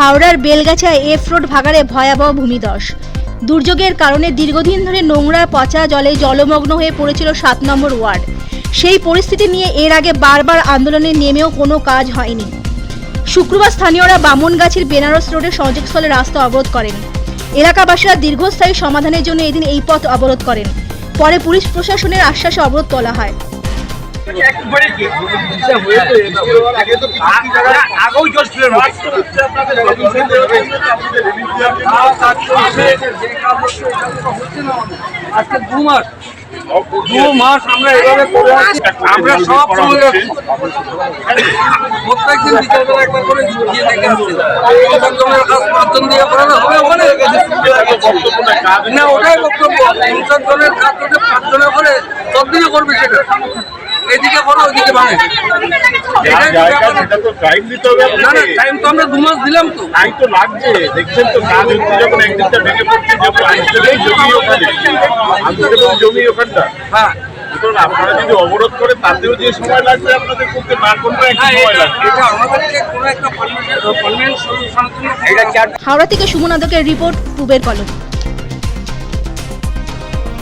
হাওড়ার Belgachha F road ভাগাড়ে ভয়াবহ ভূমিধস। দুর্যোগের কারণে দীর্ঘদিন ধরে নোংরা পচা জলে জলমগ্ন হয়ে পড়েছিল সাত নম্বর ওয়ার্ড। সেই পরিস্থিতি নিয়ে এর আগে বারবার আন্দোলনে নেমেও কোনো কাজ হয়নি। শুক্রবার স্থানীয়রা বামনগাছির বেনারস রোডের সংযোগস্থলে রাস্তা অবরোধ করেন। এলাকাবাসীরা দীর্ঘস্থায়ী সমাধানের জন্য এদিন এই পথ অবরোধ করেন। পরে পুলিশ প্রশাসনের আশ্বাসে অবরোধ তোলা হয়। আগেও জল ছিল আজকে দু মাস। দু মাস আমরা এভাবে করে আমরা সব সময় প্রত্যেকদিন বিকালবেলা একবার করে গিয়ে দেখে আসছি পঞ্চাশ জনের কাজ পাঁচজন দিয়ে করানো হবে ওখানে না ওটাই বক্তব্য। পঞ্চাশ জনের কাজ যদি পাঁচজনে করে সব করবে সেটা। এদিকে করো ওইদিকে ভাঙে এটাই তো ব্যাপার। এটা তো টাইম দিতে হবে না না টাইম তো আমরা দু মাস দিলাম তো। টাইম তো লাগছে। দেখছেন তো কাজ হচ্ছে যখন একদিনটা ভেঙে পড়ছে যখন জমি ওখানে জমি ওখানটা। হ্যাঁ। আপনারা যদি অবরোধ করে তাতেও যে সময় লাগবে আপনাদের করতে না করলে হ্যাঁ, সময় এটা লাগবে? এটা আমাদেরকে কোনো একটা পার্মানেন্ট সলিউশনের জন্য হাওড়া থেকে সুমন আদকের রিপোর্ট পূবের কলম